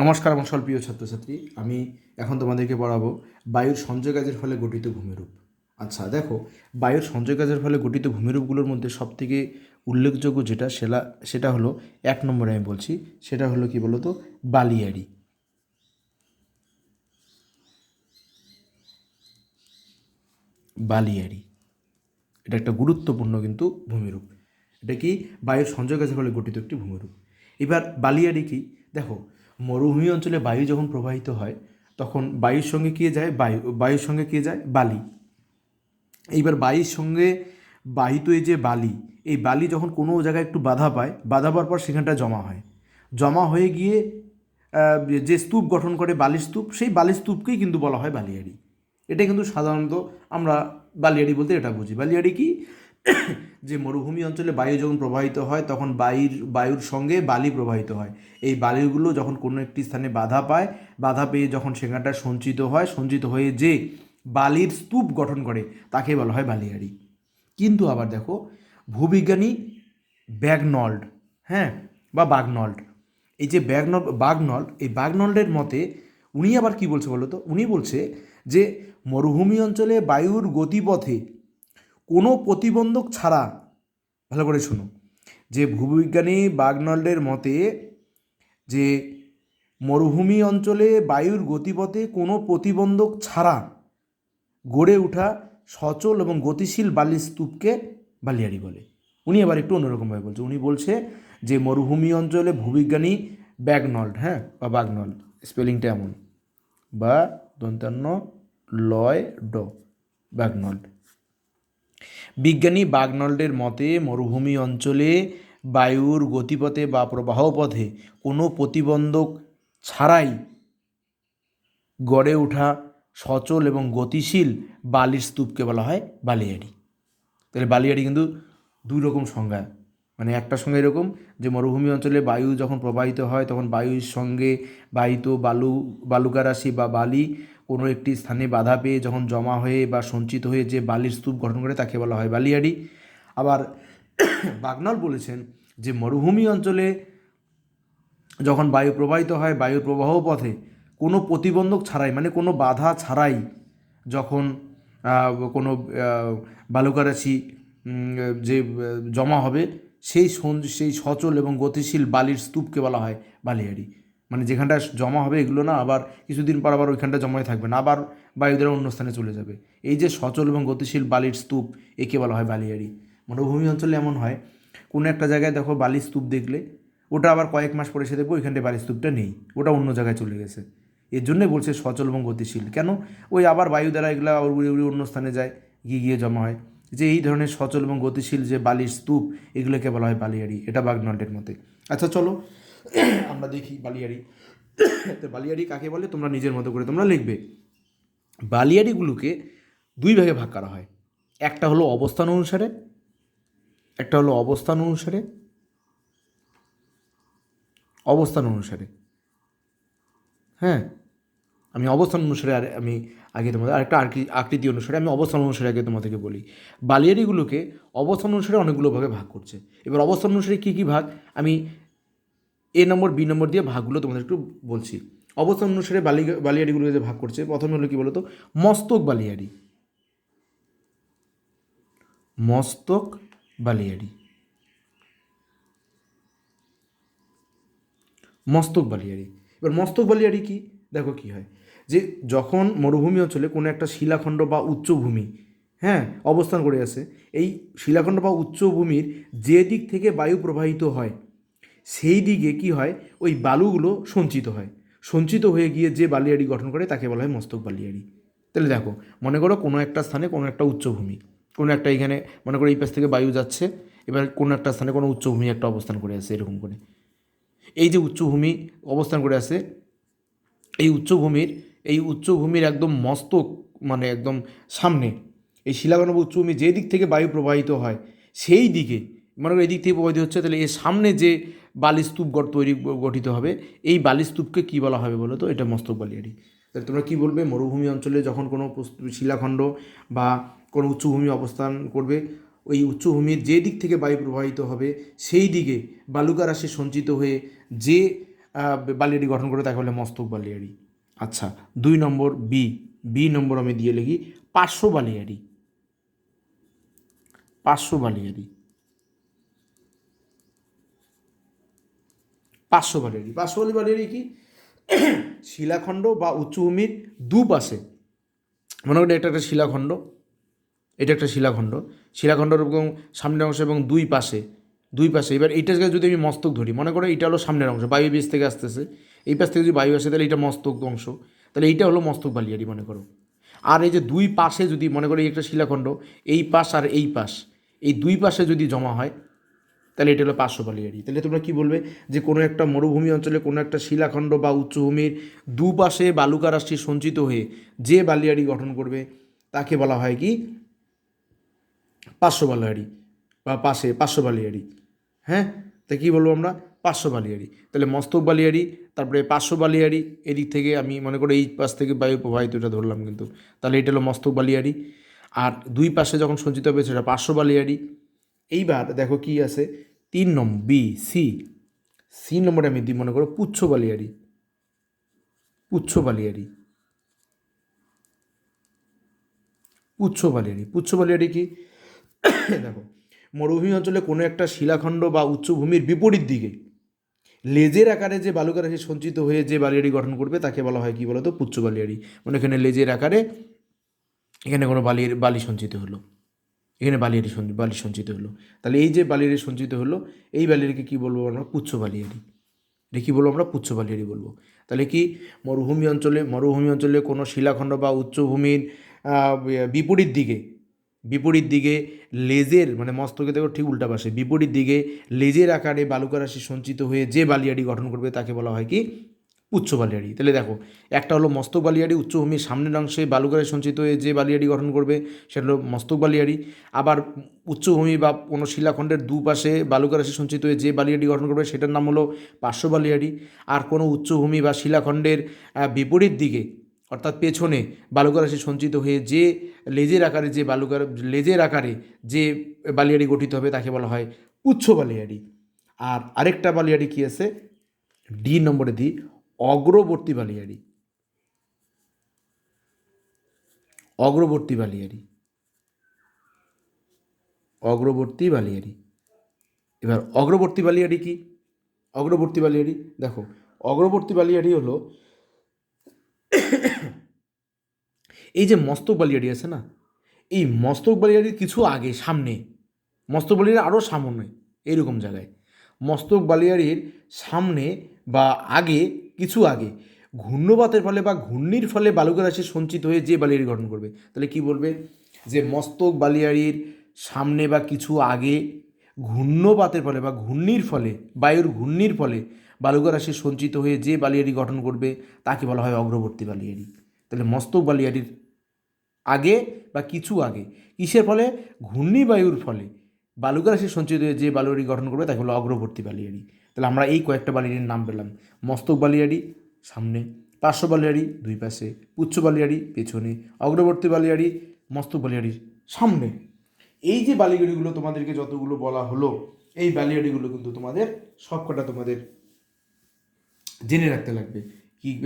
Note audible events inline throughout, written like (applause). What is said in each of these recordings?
নমস্কার আমার প্রিয় ছাত্রছাত্রী, আমি এখন তোমাদেরকে পড়াবো বায়ুর সঞ্চয় কাজের ফলে গঠিত ভূমিরূপ। আচ্ছা দেখো, বায়ুর সঞ্চয় কাজের ফলে গঠিত ভূমিরূপগুলোর মধ্যে সবথেকে উল্লেখযোগ্য যেটা সেটা সেটা হলো, এক নম্বরে আমি বলছি, সেটা হলো কি বলতো? বালিয়াড়ি। বালিয়াড়ি। এটা একটা গুরুত্বপূর্ণ কিন্তু ভূমিরূপ। এটা কি? বায়ুর সঞ্চয় কাজের ফলে গঠিত একটি ভূমিরূপ। এবার বালিয়াড়ি কি? দেখো মরুভূমি অঞ্চলে বায়ু যখন প্রবাহিত হয়, তখন বায়ুর সঙ্গে কে যায়? বায়ু, বায়ুর সঙ্গে কে যায়? বালি। এইবার বায়ুর সঙ্গে বাহিত এই যে বালি, এই বালি যখন কোনো জায়গায় একটু বাধা পায়, বাধা পাওয়ার পর সেখানটা জমা হয়। জমা হয়ে গিয়ে যে স্তূপ গঠন করে বালি স্তূপ, সেই বালি স্তূপকেই কিন্তু বলা হয় বালিয়াড়ি। এটা কিন্তু সাধারণত আমরা বালিয়াড়ি বলতে এটা বুঝি। বালিয়াড়ি কি? যে মরুভূমি অঞ্চলে বায়ু যখন প্রবাহিত হয়, তখন বায়ুর বায়ুর সঙ্গে বালি প্রবাহিত হয়। এই বালিগুলো যখন কোনো একটি স্থানে বাধা পায়, বাধা পেয়ে যখন সেখানটা সঞ্চিত হয়, সঞ্চিত হয়ে যে বালির স্তূপ গঠন করে, তাকে বলা হয় বালিয়াড়ি। কিন্তু আবার দেখো, ভূবিজ্ঞানী ব্যাগনল্ড হ্যাঁ বা বাগনল্ড। এই যে ব্যাগনল বাগনল্ড, এই বাগনল্ডের মতে উনি আবার কি বলছে বলো তো? উনি বলছে যে মরুভূমি অঞ্চলে বায়ুর গতিপথে কোনো প্রতিবন্ধক ছাড়া, ভালো করে শুনো, যে ভূবিজ্ঞানী বাগনল্ডের মতে যে মরুভূমি অঞ্চলে বায়ুর গতিপথে কোনো প্রতিবন্ধক ছাড়া গড়ে ওঠা সচল এবং গতিশীল বালির স্তূপকে বালিয়াড়ি বলে। উনি আবার একটু অন্যরকমভাবে বলছে। উনি বলছে যে মরুভূমি অঞ্চলে ভূবিজ্ঞানী ব্যাগনল্ড হ্যাঁ বা বাগনল্ড, স্পেলিংটা এমন, বা দন্তান্ন লয় ড ব্যাগনল্ড বিজ্ঞানী বাগনল্ডের মতে, মরুভূমি অঞ্চলে বায়ুর গতিপথে বা প্রবাহপথে কোনো প্রতিবন্ধক ছাড়াই গড়ে ওঠা সচল এবং গতিশীল বালির স্তূপকে বলা হয় বালিয়াড়ি। তাহলে বালিয়াড়ি কিন্তু দুই রকম সংজ্ঞা। মানে একটা সঙ্গে এরকম যে মরুভূমি অঞ্চলে বায়ু যখন প্রবাহিত হয়, তখন বায়ুর সঙ্গে বাহিত বালু বালুকা রাশি বা বালি কোনো একটি স্থানে বাধা পেয়ে যখন জমা হয়ে বা সঞ্চিত হয়ে যে বালির স্তূপ গঠন করে তাকে বলা হয় বালিয়াড়ি। আবার (coughs) বাগনাল বলেছেন যে মরুভূমি অঞ্চলে যখন বায়ু প্রবাহিত হয়, বায়ুর প্রবাহ পথে কোনো প্রতিবন্ধক ছাড়াই মানে কোনো বাধা ছাড়াই যখন কোনো বালুকারাশি যে, জমা হবে, সেই সেই সচল এবং গতিশীল বালির স্তূপকে বলা হয় বালিয়াড়ি। মানে যেখানটা জমা হবে এগুলো না আবার কিছুদিন পর আবার ওইখানটা জমাই থাকবে না, আবার বায়ু দ্বারা অন্য স্থানে চলে যাবে। এই যে সচল এবং গতিশীল বালির স্তূপ, একে বলা হয় বালিয়াড়ি মরুভূমি অঞ্চলে এমন হয়, কোনো একটা জায়গায় দেখো বালির স্তূপ দেখলে, ওটা আবার কয়েক মাস পরে এসে দেখব ওইখানটায় বালির স্তূপটা নেই, ওটা অন্য জায়গায় চলে গেছে। এর জন্যে বলছে সচল এবং গতিশীল। কেন? ওই আবার বায়ু দ্বারা এগুলো আবার উড়ে উড়ে অন্য স্থানে যায়, গিয়ে গিয়ে জমা হয়। যে এই ধরনের সচল এবং গতিশীল যে বালির স্তূপ, এগুলোকে বলা হয় বালিয়াড়ি এটা বাগনল্টের মতে। আচ্ছা চলো (coughs) আমরা দেখি বালিয়াড়ি। (coughs) তো বালিয়াড়ি কাকে বলে? তোমরা নিজের মতো করে তোমরা লিখবে। বালিয়াড়িগুলোকে দুই ভাগে ভাগ করা হয়। একটা হলো অবস্থান অনুসারে, একটা হলো অবস্থান অনুসারে অবস্থান অনুসারে। হ্যাঁ? আমি অবস্থান অনুসারে আর আমি আগে তোমাদের, আরেকটা আকৃ- আকৃতি অনুসারে, আমি অবস্থান অনুসারে আগে তোমাদেরকে বলি। বালিয়ারিগুলোকে অবস্থান অনুসারে অনেকগুলো ভাগে ভাগ করছে। এবার অবস্থান অনুসারে কী কী ভাগ? আমি এ নম্বর, বি নম্বর দিয়ে ভাগগুলো তোমাদের একটু বলছি। অবস্থান অনুসারে বালি বালিয়াড়িগুলোকে যে ভাগ করছে, প্রথমে হলো কি বলতো? মস্তক বালিয়াড়ি। মস্তক বালিয়াড়ি। মস্তক বালিয়াড়ি। এবার মস্তক বালিয়াড়ি কি? দেখো কি হয়। যে যখন মরুভূমি অঞ্চলে কোনো একটা শিলাখণ্ড বা উচ্চভূমি হ্যাঁ অবস্থান করে আছে এই শিলাখণ্ড বা উচ্চভূমির যে দিক থেকে বায়ু প্রবাহিত হয় সেই দিকে কি হয়? ওই বালুগুলো সঞ্চিত হয়। সঞ্চিত হয়ে গিয়ে যে বালিয়াড়ি গঠন করে তাকে বলা হয় মস্তক বালিয়াড়ি। তাহলে দেখো, মনে করো কোনো একটা স্থানে কোনো একটা উচ্চভূমি, কোনো একটা এখানে মনে করো এই পাশ থেকে বায়ু যাচ্ছে, এবার কোনো একটা স্থানে কোনো উচ্চভূমি একটা অবস্থান করে আছে এরকম করে। এই যে উচ্চভূমি অবস্থান করে আছে এই উচ্চভূমির এই উচ্চভূমির একদম মস্তক মানে একদম সামনে, এই শিলাগণ উচ্চভূমি যে দিক থেকে বায়ু প্রবাহিত হয়, সেই দিকে, মনে করো এই দিক থেকে প্রবাহিত হচ্ছে, তাহলে এর সামনে যে বালিস্তূপ তৈরি গঠিত হবে। এই বালিস্তূপকে কী বলা হবে বলো তো? এটা মস্তক বালিয়াড়ি তাহলে তোমরা কী বলবে? মরুভূমি অঞ্চলে যখন কোনো শিলাখণ্ড বা কোনো উচ্চভূমি অবস্থান করবে ওই উচ্চভূমির যে দিক থেকে বায়ু প্রবাহিত হবে সেই দিকে বালুকা রাশি সঞ্চিত হয়ে যে আহ, বালিয়াড়ি গঠন করে তাকে বলে মস্তক বালিয়াড়ি আচ্ছা দুই নম্বর বি বি নম্বর আমি দিয়ে লিখি পার্শ্ব বালিয়াড়ি পার্শ্ব বালিয়াড়ি বালিয়াড়ি পার্শ্ব বালিয়াড়ি কি? শিলাখণ্ড বা উচ্চভূমির দুপাশে। মনে করি এটা একটা শিলাখণ্ড, এটা একটা শিলাখণ্ড। শিলাখণ্ডর এবং সামনের অংশ এবং দুই পাশে দুই পাশে। এবার এইটাকে যদি আমি মস্তক ধরি, মনে করো এটা হলো সামনের অংশ, বায়ু বেশ থেকে আসতেছে। এই পাশ থেকে যদি বায়ু আসে, তাহলে এটা মস্তক অংশ। তাহলে এইটা হলো মস্তক বালিয়ারি মনে করো। আর এই যে দুই পাশে যদি মনে করো এই একটা শিলাখণ্ড, এই পাশ আর এই পাশ, এই দুই পাশে যদি জমা হয় তাহলে এটা হলো পার্শ্ব বালিয়াড়ি তাহলে তোমরা কি বলবে যে কোনো একটা মরুভূমি অঞ্চলে কোনো একটা শিলাখণ্ড বা উচ্চভূমির দুপাশে বালুকা রাশি সঞ্চিত হয়ে যে বালিয়াড়ি গঠন করবে, তাকে বলা হয় কি? পার্শ্ব বালিয়াড়ি বা পাশে পার্শ্ব বালিয়াড়ি হ্যাঁ? তা কী বলব আমরা? পার্শ্ব বালিয়াড়ি তাহলে মস্তক বালিয়াড়ি তারপরে পার্শ্ব বালিয়াড়ি এদিক থেকে আমি মনে করি এই পাশ থেকে বায়ু প্রবাহিতটা ধরলাম কিন্তু। তাহলে এটা হলো মস্তক বালিয়াড়ি আর দুই পাশে যখন সঞ্চিত হবে সেটা পার্শ্ব বালিয়াড়ি এইবার দেখো কি আছে? তিন নম্বর বি, সি। সি নম্বরে আমি দিই, মনে করো, পুচ্ছ বালিয়ারি পুচ্ছ বালিয়ারি পুচ্ছ বালিয়ারি পুচ্ছ বালিয়ারি কি? দেখো, মরুভূমি অঞ্চলে কোনো একটা শিলাখণ্ড বা উচ্চভূমির বিপরীত দিকে লেজের আকারে যে বালুকা রাশি সঞ্চিত হয়ে যে বালিয়াড়ি গঠন করবে, তাকে বলা হয় কি বলতো? পুচ্ছ বালিয়াড়ি। মানে এখানে লেজের আকারে এখানে কোনো বালির, বালি সঞ্চিত হলো। এখানে বালিয়ারি বালি সঞ্চিত হলো। তাহলে এই যে বালিয়ারি সঞ্চিত হলো, এই বালিয়ারিকে কী বলব আমরা? পুচ্ছ বালিয়ারি এটা কী বলব আমরা? পুচ্ছ বালিয়ারি বলব। তাহলে কি মরুভূমি অঞ্চলে মরুভূমি অঞ্চলে কোনো শিলাখণ্ড বা উচ্চভূমির বিপরীত দিকে বিপরীত দিকে লেজের মানে মস্তকে দেখো ঠিক উল্টা পাশে, বিপরীত দিকে লেজের আকারে বালুকা রাশি সঞ্চিত হয়ে যে বালিয়াড়ি গঠন করবে, তাকে বলা হয় কি? উচ্চ বালিয়াড়ি। তাহলে দেখো, একটা হলো মস্তক বালিয়াড়ি উচ্চভূমির সামনের অংশে বালুকারে সঞ্চিত হয়ে যে বালিয়াড়ি গঠন করবে, সেটা হলো মস্তক বালিয়াড়ি। আবার উচ্চভূমি বা কোনো শিলাখণ্ডের দুপাশে বালুকা রাশি সঞ্চিত হয়ে যে বালিয়াড়ি গঠন করবে, সেটার নাম হলো পার্শ্ব বালিয়াড়ি। আর কোনো উচ্চভূমি বা শিলাখণ্ডের বিপরীত দিকে, অর্থাৎ পেছনে বালুকা রাশি সঞ্চিত হয়ে যে লেজের আকারে যে বালুকার লেজের আকারে যে বালিয়াড়ি গঠিত হবে, তাকে বলা হয় উচ্চ বালিয়াড়ি। আর আরেকটা বালিয়াড়ি কী আছে? ডি নম্বরে দিই অগ্রবর্তী বালিয়ারি অগ্রবর্তী বালিয়ারি অগ্রবর্তী বালিয়ারি এবার অগ্রবর্তী বালিয়ারি কি? অগ্রবর্তী বালিয়ারি দেখো, অগ্রবর্তী বালিয়ারি হলো এই যে মস্তক বালিয়ারি আছে না, এই মস্তক বালিয়াড়ির কিছু আগে, সামনে, মস্তক বালিয়ারি আরও সামনে এইরকম জায়গায়। মস্তক বালিয়ারির সামনে বা আগে, কিছু আগে, ঘূর্ণপাতের ফলে বা ঘূর্ণির ফলে বালুকা রাশি সঞ্চিত হয়ে যে বালিয়াড়ি গঠন করবে, তাহলে কি বলবে? যে মস্তক বালিয়াড়ির সামনে বা কিছু আগে ঘূর্ণপাতের ফলে বা ঘূর্ণির ফলে, বায়ুর ঘূর্ণির ফলে বালুকা রাশি সঞ্চিত হয়ে যে বালিয়াড়ি গঠন করবে, তাকে বলা হয় অগ্রবর্তী বালিয়াড়ি। তাহলে মস্তক বালিয়াড়ির আগে বা কিছু আগে, কিসের ফলে? ঘূর্ণিবায়ুর ফলে। বালুকা রাশি সঞ্চিত হয়ে যে বালিয়াড়ি গঠন করবে তাকে হলো অগ্রবর্তী বালিয়াড়ি। তাহলে আমরা এই কয়েকটা বালিয়াড়ির নাম পেলাম। মস্তক বালিয়াড়ি, সামনে পার্শ্ব বালিয়াড়ি, দুই পাশে উচ্চ বালিয়াড়ি, পেছনে অগ্রবর্তী বালিয়াড়ি, মস্তক বালিয়াড়ির সামনে। এই যে বালিয়াড়িগুলো তোমাদেরকে যতগুলো বলা হলো, এই বালিয়াড়িগুলো কিন্তু তোমাদের সবকটা তোমাদের জেনে রাখতে লাগবে কি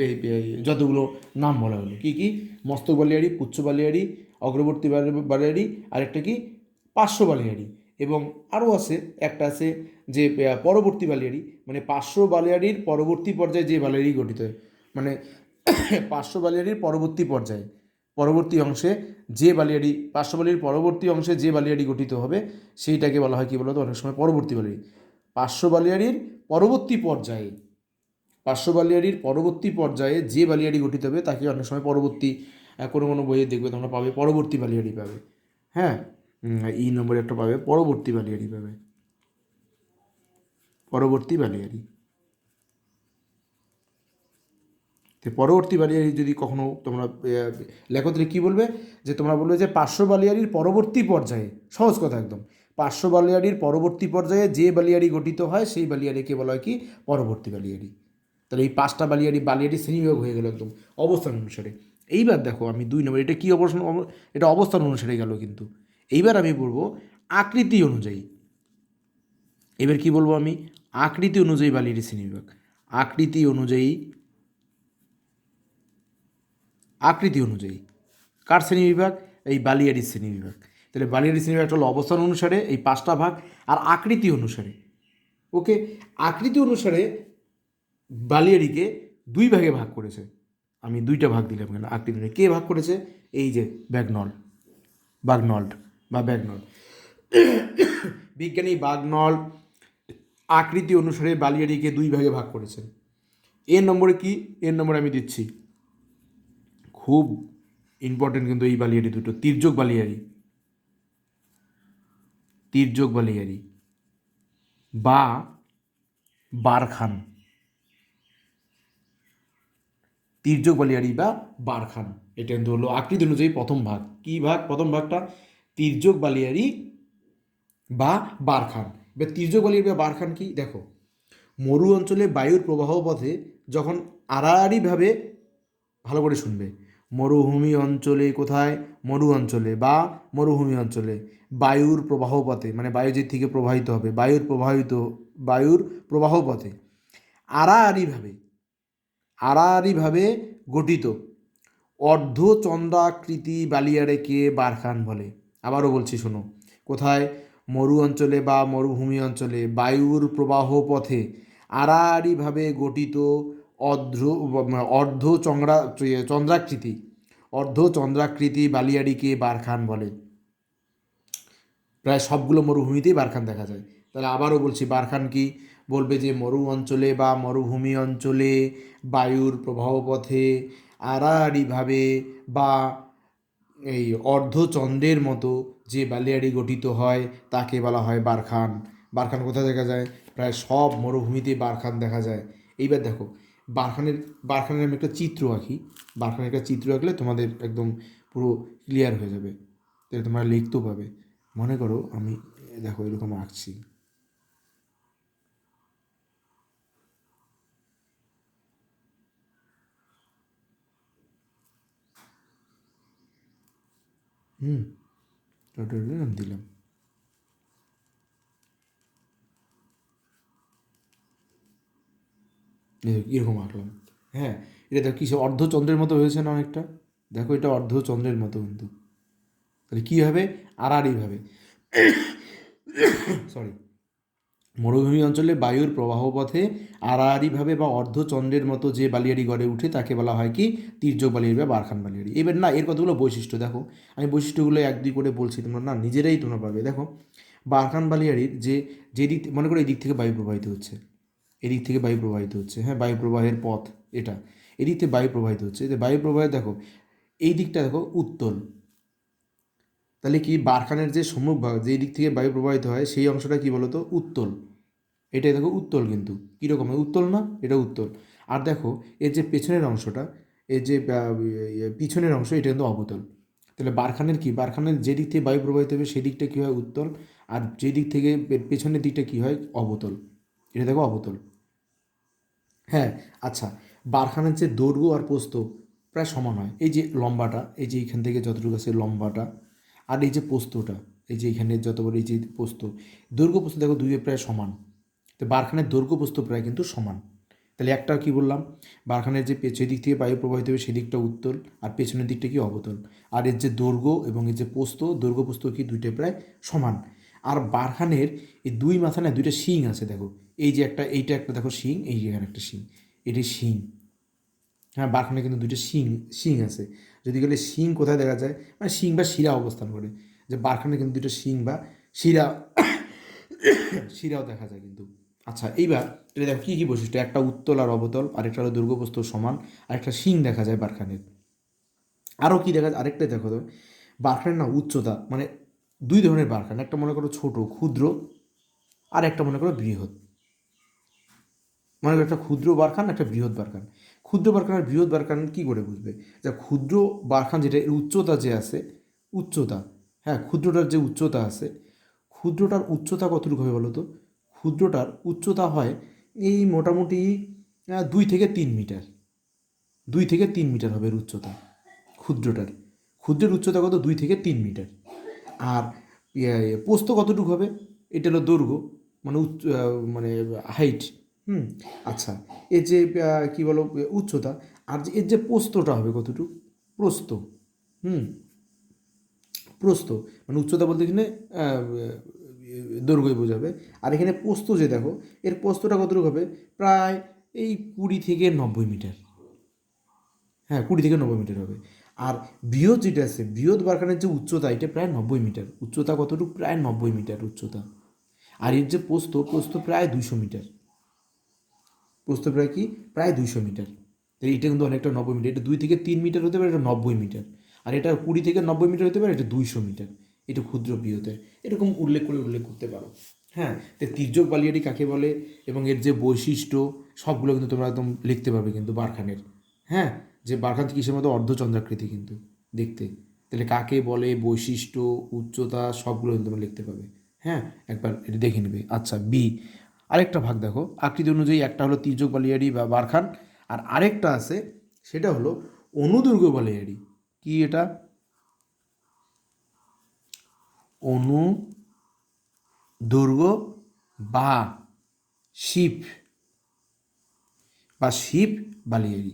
যতগুলো নাম বলা হলো। কি কি? মস্তক বালিয়াড়ি পুচ্ছ বালিয়াড়ি, অগ্রবর্তী বালি- বালিয়াড়ি, আরেকটা কি? পার্শ্ব বালিয়াড়ি। এবং আরও আছে, একটা আছে যে পরবর্তী বালিয়াড়ি মানে পার্শ্ব বালিয়াড়ির পরবর্তী পর্যায়ে যে বালিয়াড়ি গঠিত হয় মানে (coughs) পার্শ্ব বালিয়াড়ির পরবর্তী পর্যায়ে, পরবর্তী অংশে যে বালিয়াড়ি পার্শ্ব বালিয়াড়ির পরবর্তী অংশে যে বালিয়াড়ি গঠিত হবে, সেইটাকে বলা হয় কি বলতো? অনেক সময় পরবর্তী বালিয়াড়ি। পার্শ্ব বালিয়াড়ির পরবর্তী পর্যায়ে পার্শ্ব বালিয়াড়ির পরবর্তী পর্যায়ে যে বালিয়াড়ি গঠিত হবে, তাকে অনেক সময় পরবর্তী কোনো কোনো বইয়ে দেখবে, তোমরা পাবে, পরবর্তী বালিয়াড়ি পাবে। হ্যাঁ? এই নম্বরে একটা পাবে পরবর্তী বালিয়াড়ি পাবে। পরবর্তী বালিয়াড়ি। তো পরবর্তী বালিয়ারি যদি কখনো তোমরা আহ, লেখো তাহলে কী বলবে? যে তোমরা বলবে যে পার্শ্ব বালিয়াড়ির পরবর্তী পর্যায়ে সহজ কথা একদম। পার্শ্ব বালিয়াড়ির পরবর্তী পর্যায়ে যে বালিয়াড়ি গঠিত হয় সেই বালিয়ারিকে বলা হয় কি? পরবর্তী বালিয়াড়ি। তাহলে এই পাঁচটা বালিয়ারি বালিয়াড়ি শ্রেণীবিভাগ হয়ে গেল একদম অবস্থান অনুসারে। এইবার দেখো আমি দুই নম্বর এটা কী অবস্থান অব- এটা অবস্থান অনুসারে গেল কিন্তু। এইবার আমি বলব আকৃতি অনুযায়ী। এবার কি বলব আমি? আকৃতি অনুযায়ী বালিয়াড়ি শ্রেণীবিভাগ। আকৃতি অনুযায়ী আকৃতি অনুযায়ী। কার শ্রেণি বিভাগ এই বালিয়াড়ি শ্রেণি বিভাগ তাহলে বালিয়াড়ি শ্রেণি বিভাগ হলো অবস্থান অনুসারে এই পাঁচটা ভাগ আর আকৃতি অনুসারে। ওকে? আকৃতি অনুসারে বালিয়াড়িকে দুই ভাগে ভাগ করেছে। আমি দুইটা ভাগ দিলাম কেন? আকৃতি কে ভাগ করেছে? এই যে ব্যাগনল বাগনল্ড বা ব্যাগনল। বিজ্ঞানী বাগনল আকৃতি অনুসারে বালিয়াড়িকে দুই ভাগে ভাগ করেছেন। এর নম্বরে কি? এর নম্বরে আমি দিচ্ছি। খুব ইম্পর্টেন্ট কিন্তু এই বালিয়াড়ি দুটো। তির্যক বালিয়াড়ি। তির্যক বালিয়াড়ি। বা বারখান। তির্যক বালিয়াড়ি বা বারখান। এটা কিন্তু হলো আকৃতি অনুযায়ী প্রথম ভাগ। কি ভাগ? প্রথম ভাগটা তির্যক বালিয়াড়ি বা বারখান। এবার তির্যক বালিয়াড়ি বা বারখান কি? দেখো, মরু অঞ্চলে বায়ুর প্রবাহ পথে যখন আড়াআড়িভাবে ভালো করে শুনবে, মরুভূমি অঞ্চলে কোথায়? মরু অঞ্চলে বা মরুভূমি অঞ্চলে বায়ুর প্রবাহ পথে মানে বায়ু যে থেকে প্রবাহিত হবে, বায়ুর প্রবাহিত, বায়ুর প্রবাহ পথে আড়াআড়িভাবে আড়াআড়িভাবে গঠিত অর্ধচন্দ্রাকৃতি বালিয়াড়েকে বারখান বলে। আবারও বলছি, শোনো। কোথায়? মরু অঞ্চলে বা মরুভূমি অঞ্চলে বায়ুর প্রবাহ পথে আড়াআড়িভাবে গঠিত অর্ধ অর্ধ চন্দ্রা চন্দ্রাকৃতি। অর্ধ চন্দ্রাকৃতি বালিয়াড়িকে বারখান বলে। প্রায় সবগুলো মরুভূমিতেই বারখান দেখা যায়। তাহলে আবারও বলছি, বারখান কি? বলবে যে মরু অঞ্চলে বা মরুভূমি অঞ্চলে বায়ুর প্রবাহ পথে আড়াআড়িভাবে বা এই অর্ধচন্দ্রের মতো যে বালিয়াড়ি গঠিত হয়, তাকে বলা হয় বারখান। বারখান কোথায় দেখা যায়? প্রায় সব মরুভূমিতে বারখান দেখা যায়। এইবার দেখো, বারখানের বারখানের আমি একটা চিত্র আঁকি। বারখানের একটা চিত্র আঁকলে তোমাদের একদম পুরো ক্লিয়ার হয়ে যাবে। তাহলে তোমরা লিখতেও পাবে। মনে করো আমি, দেখো এরকম আঁকছি। হুম টোটালি নাম দিলাম। এরকম আঁকলাম। হ্যাঁ এটা দেখো, কিসে অর্ধচন্দ্রের মতো হয়েছে না অনেকটা? দেখো, এটা অর্ধচন্দ্রের মতো কিন্তু। তাহলে কী হবে? এইভাবে সরি (coughs) মরুভূমি অঞ্চলে বায়ুর প্রবাহ পথে আড়াআড়িভাবে বা অর্ধচন্দ্রের মতো যে বালিয়াড়ি গড়ে উঠে তাকে বলা হয় কি, তির্যক বালিয়াড়ি বা বারখান বালিয়াড়ি। এবার না, এর কতগুলো বৈশিষ্ট্য দেখো। আমি বৈশিষ্ট্যগুলো এক দুই করে বলছি, তোমরা না নিজেরাই তোমরা পাবে। দেখো, বারখান বালিয়াড়ির যে যে দিক, মনে করো এই দিক থেকে বায়ু প্রবাহিত হচ্ছে। এদিক থেকে বায়ু প্রবাহিত হচ্ছে হ্যাঁ বায়ু প্রবাহের পথ এটা। এদিক থেকে বায়ু প্রবাহিত হচ্ছে। বায়ু প্রবাহে, দেখো, এই দিকটা দেখো উত্তল। তাহলে কি বারখানের যে সম্মুখ ভাগ যেই দিক থেকে বায়ু প্রবাহিত হয়, সেই অংশটা কি বলতো? উত্তল। এটাই দেখো উত্তল কিন্তু। কীরকম উত্তল না? এটা উত্তল। আর দেখো, এর যে পেছনের অংশটা, এর যে পিছনের অংশ, এটা কিন্তু অবতল। তাহলে বারখানের কি? বারখানের যে দিক থেকে বায়ু প্রবাহিত হবে, সেই দিকটা কী হয় উত্তল? আর যে দিক থেকে পেছনের দিকটা কী হয়? অবতল। এটা দেখো অবতল। হ্যাঁ আচ্ছা। বারখানের যে দৈর্ঘ্য আর পোস্ত প্রায় সমান হয়। এই যে লম্বাটা, এই যে এখান থেকে যতটুকু আছে লম্বাটা আর এই যে পোস্তটা, এই যে এখানে যত বড় এই যে পোস্ত দৈর্ঘ্য পোস্ত দেখো দুইয়ে প্রায় সমান। তো বারখানের দৈর্ঘ্য পোস্ত প্রায় কিন্তু সমান। তাহলে একটা কি বললাম? বারখানের যে পে- দিক থেকে বায়ু প্রবাহিত হবে সেদিকটা উত্তল আর পেছনের দিকটা কি অবতল। আর এর যে দৈর্ঘ্য এবং এর যে পোস্ত দৈর্ঘ্য পোস্ত কি দুইটা প্রায় সমান। আর বারখানের এই দুই মাথা না দুইটা শিং আছে দেখো। এই যে একটা, এইটা একটা দেখো শিং, এই এখানে একটা শিং, এটি শিং। হ্যাঁ বারখানে কিন্তু দুইটা শিং শিং আছে। যদি গেলে শিং কোথায় দেখা যায়? মানে শিং বা শিরা অবস্থান করে। যে বারখানে কিন্তু দুটো শিং বা শিরা, শিরাও দেখা যায় কিন্তু। আচ্ছা এইবার এটা দেখো কী কী বৈশিষ্ট্য? একটা উত্তল আর অবতল, আরেকটা হলো দুর্গপ্রস্ত সমান, আরেকটা শিং দেখা যায় বারখানের। আরও কী দেখা যায়? আরেকটা দেখো তো। বারখানের না উচ্চতা মানে দুই ধরনের বারখান, একটা মনে করো ছোট, ক্ষুদ্র আর একটা মনে করো বৃহৎ। মনে করো একটা ক্ষুদ্র বারখান, একটা বৃহৎ বারখান। ক্ষুদ্র বারখান আর বৃহৎ বারখান কী করে বুঝবে? যা ক্ষুদ্র বারখান যেটা এর উচ্চতা যে আছে উচ্চতা হ্যাঁ ক্ষুদ্রটার যে উচ্চতা আছে ক্ষুদ্রটার উচ্চতা কতটুকু হবে বলো তো ক্ষুদ্রটার উচ্চতা হয় এই মোটামুটি দুই থেকে তিন মিটার। দুই থেকে তিন মিটার হবে এর উচ্চতা ক্ষুদ্রটার। ক্ষুদ্রের উচ্চতা কত? দুই থেকে তিন মিটার। আর ইয়ে, পোস্ত কতটুকু হবে? এটা হলো দৈর্ঘ্য মানে মানে হাইট হুম আচ্ছা। এর যে কি বলো উচ্চতা আর যে এর যে প্রস্তটা হবে কতটুকু? প্রস্ত হুম প্রস্ত মানে উচ্চতা বলতে এখানে আহ, দৈর্ঘ্যই বোঝাবে। আর এখানে পোস্ত যে দেখো এর প্রস্তটা কতটুকু হবে? প্রায় এই কুড়ি থেকে নব্বই মিটার। হ্যাঁ কুড়ি থেকে নব্বই মিটার হবে। আর বৃহৎ যেটা আছে বৃহৎ বারখানের যে উচ্চতা এটা প্রায় নব্বই মিটার। উচ্চতা কতটুকু? প্রায় নব্বই মিটার উচ্চতা। আর এর যে পোস্ত পোস্ত প্রায় দুশো মিটার। পোস্ত প্রায় কি প্রায় দুইশো মিটার। তাহলে এটা কিন্তু অনেকটা নব্বই মিটার। এটা দুই থেকে তিন মিটার হতে পারে, এটা নব্বই মিটার। আর এটা কুড়ি থেকে নব্বই মিটার হতে পারে, এটা দুইশো মিটার। এটা ক্ষুদ্র বৃহতের। এরকম উল্লেখ করে উল্লেখ করতে পারো। হ্যাঁ তো তির্যক বালিয়াটি কাকে বলে? এবং এর যে বৈশিষ্ট্য, সবগুলো কিন্তু তোমরা একদম লিখতে পারবে কিন্তু বারখানের। হ্যাঁ যে বারখান কিসের মতো? অর্ধচন্দ্রাকৃতি কিন্তু দেখতে। তাহলে কাকে বলে? বৈশিষ্ট্য, উচ্চতা, সবগুলো কিন্তু তোমরা লিখতে পাবে হ্যাঁ একবার এটা দেখে নেবে। আচ্ছা বি আরেকটা ভাগ দেখো। আকৃতি অনুযায়ী একটা হলো তির্যক বালিয়াড়ি বা বারখান, আর আরেকটা আছে, সেটা হলো অনুদৈর্ঘ্য বালিয়াড়ি। কি এটা? অনু দৈর্ঘ্য বা শিপ বা শিপ বালিয়াড়ি।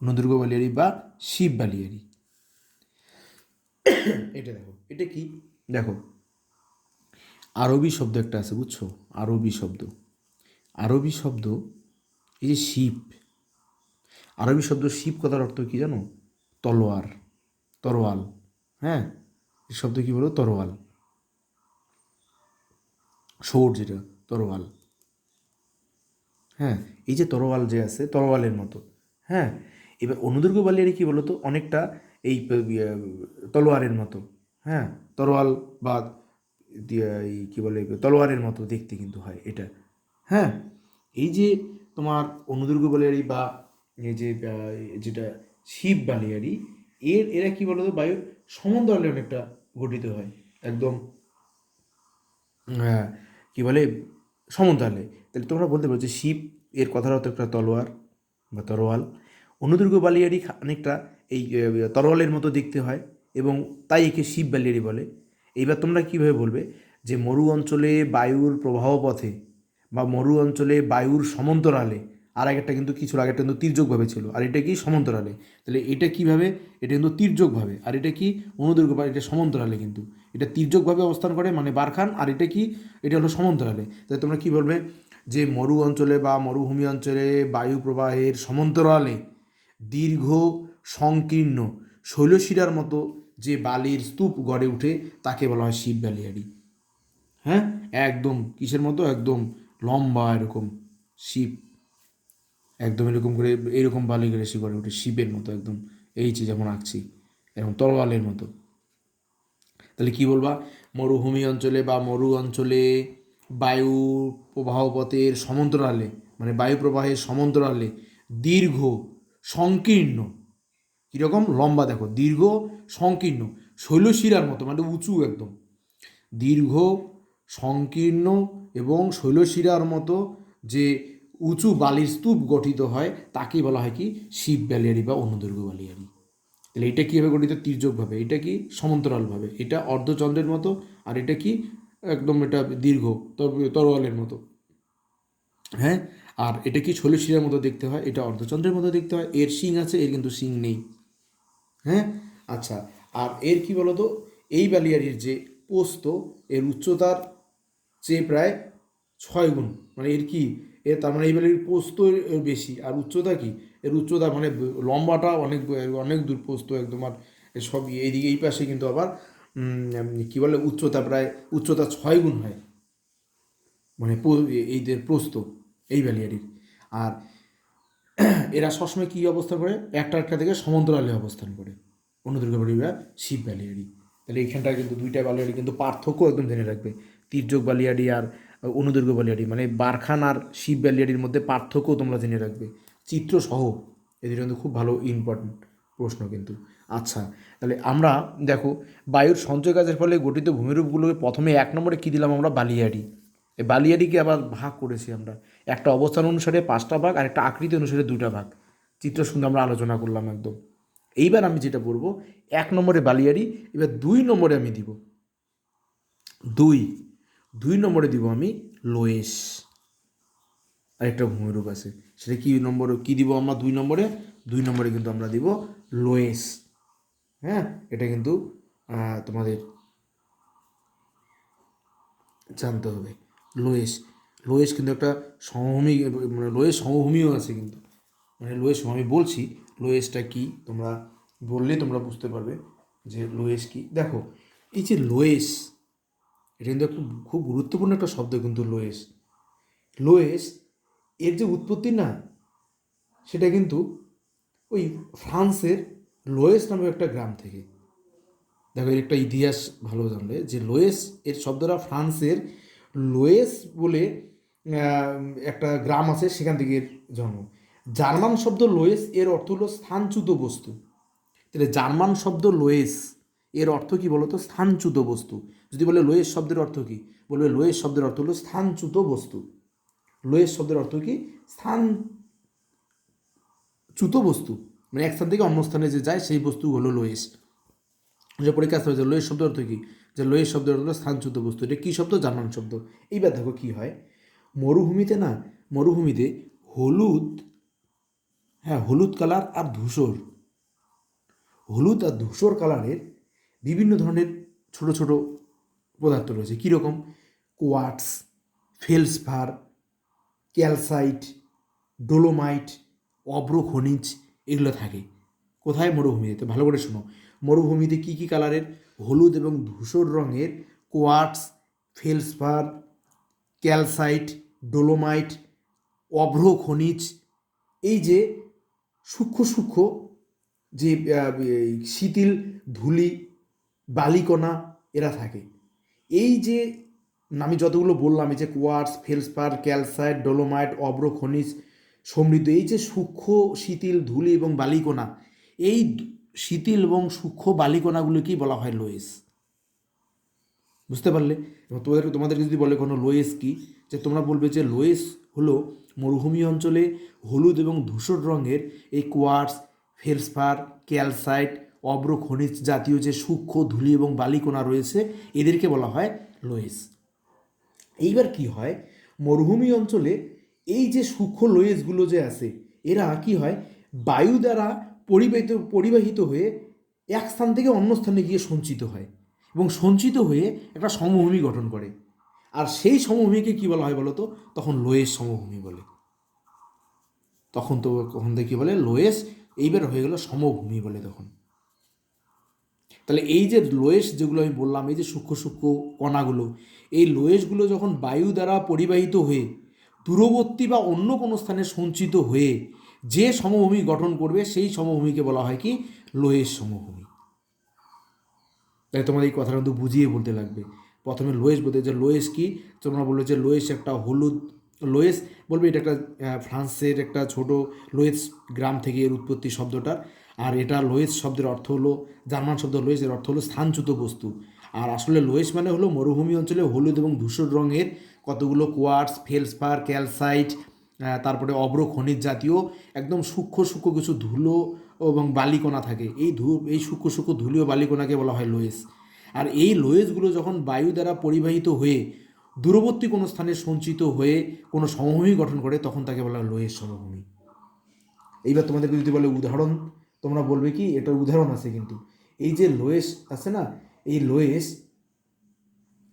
অনুদুর্গ বালিয়াড়ি বা শিব বালিয়াড়ি। এটা দেখো, এটা কি? দেখো আরবি শব্দ একটা আছে বুঝছ? আরবি শব্দ। আরবি শব্দ এই যে শিপ আরবি শব্দ শিপ কথার অর্থ কি জানো? তলোয়ার তরোয়াল হ্যাঁ? এই শব্দ কি বলো? তরোয়াল। সোর যেটা তরোয়াল। হ্যাঁ এই যে তরোয়াল যে আছে তরোয়ালের মতো হ্যাঁ? এবার অনুদৈর্ঘ্য বালিয়ারি কি বলতো? অনেকটা এই ইয়ে, তলোয়ারের মতো হ্যাঁ? তরোয়াল বা কী বলে তলোয়ারের মতো দেখতে কিন্তু হয় এটা। হ্যাঁ এই যে তোমার অনুদৈর্ঘ্য বালিয়ারি বা এই যে যেটা শিব বালিয়ারি, এর, এরা কি বলতো, বায়ু সমন্তরালে অনেকটা গঠিত হয়, একদম হ্যাঁ কি বলে, সমতলে। তাহলে তোমরা বলতে পারো যে শিব, এর কথার অর্থ একটা তলোয়ার বা তরোয়াল। অনুদৈর্ঘ্য বালিয়ারি অনেকটা এই তরোয়ালের মতো দেখতে হয় এবং তাই একে শিব বালিয়ারি বলে। এইবার তোমরা কীভাবে বলবে যে মরু অঞ্চলে বায়ুর প্রবাহ পথে বা মরু অঞ্চলে বায়ুর সমান্তরালে, আর একটা কিন্তু কিছু, আগেরটা কিন্তু তীর্যকভাবে ছিল, আর এটা কি সমান্তরালে? তাহলে এটা কীভাবে? এটা কিন্তু তীর্যকভাবে, আর এটা কি অনুদৈর্ঘ্য বা এটা সমান্তরালে কিন্তু। এটা তীর্যকভাবে অবস্থান করে মানে বারখান, আর এটা কি? এটা হলো সমান্তরালে। তাহলে তোমরা কি বলবে? যে মরু অঞ্চলে বা মরুভূমি অঞ্চলে বায়ু প্রবাহের সমান্তরালে দীর্ঘ, সংকীর্ণ শৈলশিরার মতো যে বালির স্তূপ গড়ে উঠে তাকে বলা হয় শিব বালিয়াড়ি হ্যাঁ? একদম কিসের মতো? একদম লম্বা এরকম শিব। একদম এরকম করে, এরকম বালি করে সে গড়ে ওঠে শিবের মতো একদম। এই যে যেমন আঁকছি, এরকম তরোয়ালের মতো। তাহলে কি বলবা? মরুভূমি অঞ্চলে বা মরু অঞ্চলে বায়ু প্রবাহ পথের সমান্তরালে মানে বায়ু প্রবাহের সমান্তরালে দীর্ঘ, সংকীর্ণ, কীরকম? লম্বা দেখো, দীর্ঘ সংকীর্ণ, শৈলশিরার মতো মানে উঁচু একদম। দীর্ঘ, সংকীর্ণ এবং শৈলশিরার মতো যে উঁচু বালির স্তূপ গঠিত হয়, তাকেই বলা হয় কি? শিব ব্যালিয়ারি বা অনুদৈর্ঘ্য বালিয়ারি তাহলে এটা কীভাবে গঠিত? তির্যকভাবে। এটা কি? সমান্তরালভাবে। এটা অর্ধচন্দ্রের মতো আর এটা কি? একদম এটা দীর্ঘ তর- তরোয়ালের মতো। হ্যাঁ? আর এটা কি শৈলশিরার মতো দেখতে হয়? এটা অর্ধচন্দ্রের মতো দেখতে হয়। এর শিং আছে, এর কিন্তু শিং নেই। হ্যাঁ? আচ্ছা আর এর কি বলতো? এই বালিয়ারির যে পোস্ত, এর উচ্চতার চেয়ে প্রায় ছয় গুণ। মানে এর কি? এর তার মানে এই বালির পোস্ত বেশি। আর উচ্চতা কি? এর উচ্চতা মানে লম্বাটা অনেক অনেক দূর পোস্ত একদম, আর সব এইদিকে এই পাশে কিন্তু আবার কি বলে, উচ্চতা প্রায়, উচ্চতা ছয় গুণ হয়। মানে এইদের প্রস্ত এই ব্যালিয়ারির। আর এরা সবসময় কী অবস্থান করে? একটা একটা থেকে সমান্তরালে অবস্থান করে। অনুদৈর্ঘ্য বালিয়া শিব বালিয়ারি তাহলে এইখানটায় কিন্তু দুইটা বালিয়াড়ি কিন্তু পার্থক্য একদম জেনে রাখবে। তির্যক বালিয়াড়ি আর অনুদৈর্ঘ্য বালিয়ারি মানে বারখান আর শিব বালিয়ারির মধ্যে পার্থক্য তোমরা জেনে রাখবে। চিত্র সহ এদের কিন্তু খুব ভালো ইম্পর্টেন্ট প্রশ্ন কিন্তু। আচ্ছা তাহলে আমরা দেখো, বায়ুর সঞ্চয় কাজের ফলে গঠিত ভূমিরূপগুলোকে প্রথমে এক নম্বরে কী দিলাম আমরা? বালিয়ারি এই বালিয়ারিকে আবার ভাগ করেছি আমরা। একটা অবস্থান অনুসারে পাঁচটা ভাগ আর একটা আকৃতি অনুসারে দুটা ভাগ। চিত্র সুন্দর আমরা আলোচনা করলাম একদম। এইবার আমি যেটা বলব, এক নম্বরে বালিয়ারি এবার দুই নম্বরে আমি দিব। দুই দুই নম্বরে দিব আমি লোয়েস আরেকটা ভূমিরূপ আছে, সেটা কি নম্বর, কি দিব আমরা দুই নম্বরে? দুই নম্বরে কিন্তু আমরা দিব লোয়েস হ্যাঁ এটা কিন্তু তোমাদের জানতে হবে। লোয়েস লোয়েস কিন্তু একটা সমভূমি মানে লোয়েস সমভূমিও আছে কিন্তু। মানে লোয়েস আমি বলছি লোয়েসটা কি? তোমরা বললে তোমরা বুঝতে পারবে যে লোয়েস কি। দেখো, এই যে লোয়েস, এটা কিন্তু একটা খুব গুরুত্বপূর্ণ একটা শব্দ কিন্তু লোয়েস। লোয়েস, এর যে উৎপত্তি না, সেটা কিন্তু ওই ফ্রান্সের লোয়েস নামে একটা গ্রাম থেকে। দেখো, এর একটা ইতিহাস ভালো জানলে যে লোয়েস, এর শব্দটা ফ্রান্সের লোয়েস বলে একটা গ্রাম আছে, সেখান থেকে জন্ম। জার্মান শব্দ লোয়েস এর অর্থ হলো স্থানচ্যুত বস্তু। তাহলে জার্মান শব্দ লোয়েস এর অর্থ কি বলতো? স্থানচ্যুত বস্তু। যদি বলে লোয়েস শব্দের অর্থ কি? বলবে লোয়েস শব্দের অর্থ হলো স্থানচ্যুত বস্তু। লোয়েস শব্দের অর্থ কি? স্থান চ্যুত বস্তু। মানে এক স্থান থেকে অন্য স্থানে যে যায়, সেই বস্তু হলো লোয়েস। যে পরীক্ষা আসতে হয়েছে লোয়েস শব্দের অর্থ কী? যে লোয়েস শব্দের অর্থ হলো স্থানচ্যুত বস্তু। এটা কী শব্দ? জার্মান শব্দ। এইবার দেখো কী হয়। মরুভূমিতে না, মরুভূমিতে হলুদ হ্যাঁ হলুদ কালার আর ধূসর। হলুদ আর ধূসর কালারের বিভিন্ন ধরনের ছোট ছোট পদার্থ রয়েছে। কীরকম? কোয়ার্টস ফেলসফার, ক্যালসাইট, ডোলোমাইট অব্র খনিজ এগুলো থাকে। কোথায় মরুভূমিতে? ভালো করে শোনো। মরুভূমিতে কী কী কালারের? হলুদ এবং ধূসর রঙের কোয়ার্টস ফেলসফার, ক্যালসাইট, ডোলোমাইট অভ্র খনিজ এই যে সূক্ষ্ম সূক্ষ্ম যে শিথিল ধুলি, বালিকণা এরা থাকে। এই যে, আমি যতগুলো বললাম, এই যে কোয়ার্টস, ফেলসপার, ক্যালসাইট, ডোলোমাইট, অব্র খনিজ সমৃদ্ধ, এই যে সূক্ষ্ম শিথিল ধুলি এবং বালিকণা, এই শিথিল এবং সূক্ষ্ম বালিকণাগুলোকেই বলা হয় লোয়েস। বুঝতে পারলে? তোমাদের তোমাদেরকে যদি বলে কোনো লোয়েস কি যে তোমরা বলবে যে লোয়েস হলো মরুভূমি অঞ্চলে হলুদ এবং ধূসর রঙের এই কোয়ার্স ফেলসফার, ক্যালসাইট, অব্র খনিজ জাতীয় যে সূক্ষ্ম ধুলি এবং বালিকোনা রয়েছে, এদেরকে বলা হয় লোয়েস। এইবার কি হয়? মরুভূমি অঞ্চলে এই যে সূক্ষ্ম লোয়েসগুলো যে আছে, এরা কি হয়? বায়ু দ্বারা পরিবাহিত পরিবাহিত হয়ে এক স্থান থেকে অন্য স্থানে গিয়ে সঞ্চিত হয় এবং সঞ্চিত হয়ে একটা সমভূমি গঠন করে। আর সেই সমভূমিকে কি বলা হয় বলো তো তখন লোয়েস সমভূমি বলে। তখন তো কখন থেকে কী বলে? লোয়েস এইবার হয়ে গেল সমভূমি বলে তখন। তাহলে এই যে লোয়েস যেগুলো আমি বললাম, এই যে সূক্ষ্ম সূক্ষ্ম কণাগুলো, এই লোয়েসগুলো যখন বায়ু দ্বারা পরিবাহিত হয়ে, দূরবর্তী বা অন্য কোনো স্থানে সঞ্চিত হয়ে যে সমভূমি গঠন করবে, সেই সমভূমিকে বলা হয় কি? লোয়েস সমভূমি। তাই তোমার এই কথাটা কিন্তু বুঝিয়ে বলতে লাগবে। প্রথমে লোয়েস বলতে যে লোয়েস কি? তোমরা বলল যে লোয়েস একটা হলুদ লোয়েস। বলবে এটা একটা ফ্রান্সের একটা ছোট লোয়েস গ্রাম থেকে এর উৎপত্তি শব্দটার আর এটা লোয়েস শব্দের অর্থ হলো, জার্মান শব্দ লোয়েস এর অর্থ হলো স্থানচ্যুত বস্তু। আর আসলে লোয়েস মানে হলো মরুভূমি অঞ্চলে হলুদ এবং ধূসর রঙের কতগুলো কোয়ার্টস ফেলসপার ক্যালসাইট তারপরে অব্র খনিজ জাতীয়, একদম সূক্ষ্ম সূক্ষ্ম কিছু ধুলো এবং বালিকণা থাকে। এই ধু, এই সূক্ষ্ম সূক্ষ্ম ধুলি ও বালিকণাকে বলা হয় লোয়েস। আর এই লোয়েসগুলো যখন বায়ু দ্বারা পরিবাহিত হয়ে দূরবর্তী কোনো স্থানে সঞ্চিত হয়ে কোনো সমভূমি গঠন করে, তখন তাকে বলা হয় লোয়েস সমভূমি। এইবার তোমাদেরকে যদি বলে উদাহরণ, তোমরা বলবে কি, এটার উদাহরণ আছে কিন্তু। এই যে লোয়েস আছে না, এই লোয়েস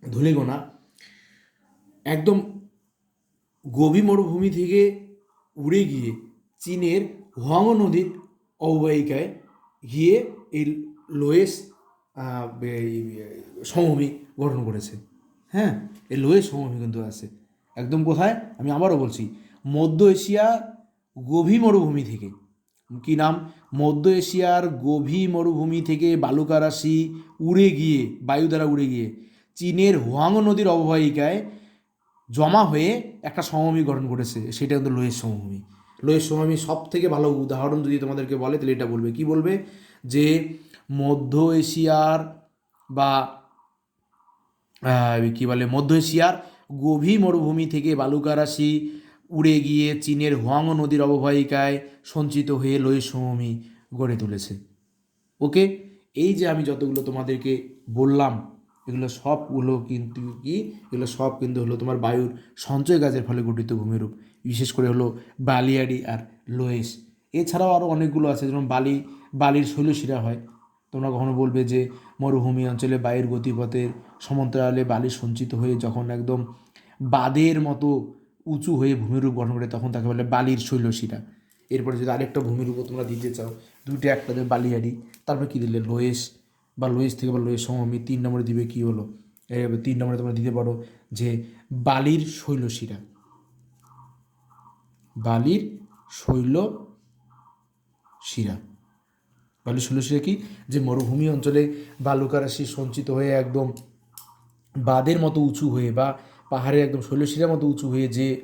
ধূলিকণা একদম গভীর মরুভূমি থেকে উড়ে গিয়ে চীনের হুয়াং নদীর অববাহিকায় গিয়ে এই লোয়েস সমভূমি গঠন করেছে। হ্যাঁ এই লোয়েস সমভূমি কিন্তু আছে। একদম কোথায়? আমি আবারও বলছি, মধ্য এশিয়া গভীর মরুভূমি থেকে। কি নাম? মধ্য এশিয়ার গভীর মরুভূমি থেকে বালুকারাশি উড়ে গিয়ে, বায়ু দ্বারা উড়ে গিয়ে, চীনের হুয়াং নদীর অববাহিকায় জমা হয়ে একটা সমভূমি গঠন করেছে। সেটা কিন্তু লোয়ের সমভূমি। লোয়ের সমভূমি সব থেকে ভালো উদাহরণ যদি তোমাদেরকে বলে, তাহলে এটা বলবে। কি বলবে? যে মধ্য এশিয়ার বা কী বলে, মধ্য এশিয়ার গভীর মরুভূমি থেকে বালুকারাশি উড়ে গিয়ে চীনের হুয়াং নদীর অববাহিকায় সঞ্চিত হয়ে লোয়ের সমভূমি গড়ে তুলেছে। ওকে? এই যে আমি যতগুলো তোমাদেরকে বললাম, এগুলো সবগুলো কিন্তু কি? এগুলো সব কিন্তু হলো তোমার বায়ুর সঞ্চয় গাছের ফলে গঠিত ভূমিরূপ, বিশেষ করে হলো বালিয়াড়ি আর লোয়েস এছাড়াও আরও অনেকগুলো আছে, যেমন বালি, বালির শৈলশিরা হয়। তোমরা কখনো বলবে যে মরুভূমি অঞ্চলে বায়ুর গতিপথের সমান্তরালে বালি সঞ্চিত হয়ে যখন একদম বাদের মতো উঁচু হয়ে ভূমিরূপ গঠন করে তখন তাকে বলে বালির শৈলশিরা। এরপরে যদি আরেকটা ভূমিরূপও তোমরা দিতে চাও, দুইটা একটা দেবে বালিয়াড়ি তারপরে কী দিলে? লোয়েস বা লোয়েস থেকে বা লোয়েস সমভূমি, তিন নম্বরে দিবে কী হলো? এভাবে তিন নম্বরে তোমরা দিতে পারো যে বালির শৈলশিরা। বালির শৈল শিরা বালির শৈলশিরা কি? যে মরুভূমি অঞ্চলে বালুকারাশি সঞ্চিত হয়ে একদম বাদের মতো উঁচু হয়ে বা পাহাড়ে একদম শৈলশিরার মতো উঁচু হয়ে যে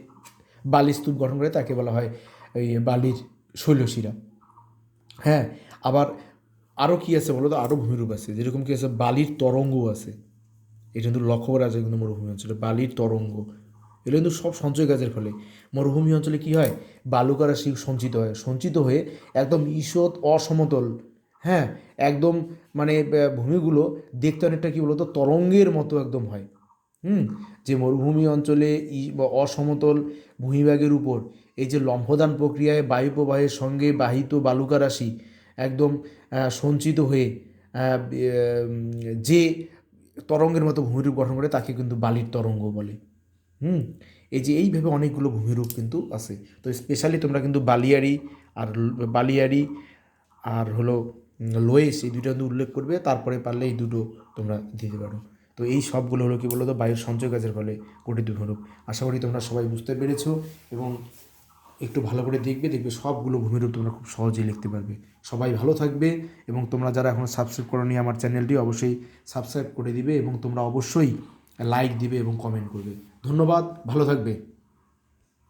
বালি স্তূপ গঠন করে তাকে বলা হয় এই বালির শৈলশিরা হ্যাঁ আবার আরও কী আছে বলো তো আরও ভূমিরূপ আছে। যেরকম কী আছে? বালির তরঙ্গ আছে। এটা কিন্তু লক্ষ্য করা যায় কিন্তু মরুভূমি অঞ্চলে। বালির তরঙ্গ। এগুলো কিন্তু সব সঞ্চয় গাছের ফলে। মরুভূমি অঞ্চলে কী হয়? বালুকারাশি সঞ্চিত হয়। সঞ্চিত হয়ে একদম ঈষৎ অসমতল হ্যাঁ? একদম মানে ভূমিগুলো দেখতে অনেকটা কী বলতো? তরঙ্গের মতো একদম হয়। হুম? যে মরুভূমি অঞ্চলে অসমতল ভূমিভাগের উপর এই যে লম্ফদান প্রক্রিয়ায় বায়ু প্রবাহের সঙ্গে বাহিত বালুকা রাশি একদম সঞ্চিত হয়ে যে তরঙ্গের মতো ভূমিরূপ গঠন করে তাকে কিন্তু বালির তরঙ্গ বলে। হুম, এই যে এইভাবে অনেকগুলো ভূমিরূপ কিন্তু আছে। তো স্পেশালি তোমরা কিন্তু বালিয়াড়ি আর বালিয়াড়ি আর হলো লোয়েস এই দুটো কিন্তু উল্লেখ করবে, তারপরে পারলে এই দুটো তোমরা দিতে পারো। তো এই সবগুলো হলো কি বলো তো বায়ুর সঞ্চয় গাছের ফলে গঠিত ভূমিরূপ। আশা করি তোমরা সবাই বুঝতে পেরেছ এবং একটু ভালো করে দেখবে দেখবে সবগুলো ভূমিরূপ তোমরা খুব সহজেই লিখতে পারবে। সবাই ভালো থাকবে এবং তোমরা যারা এখন সাবস্ক্রাইব করোনি আমার চ্যানেলটি অবশ্যই সাবস্ক্রাইব করে দিবে এবং তোমরা অবশ্যই লাইক দিবে এবং কমেন্ট করবে। ধন্যবাদ ভালো থাকবে।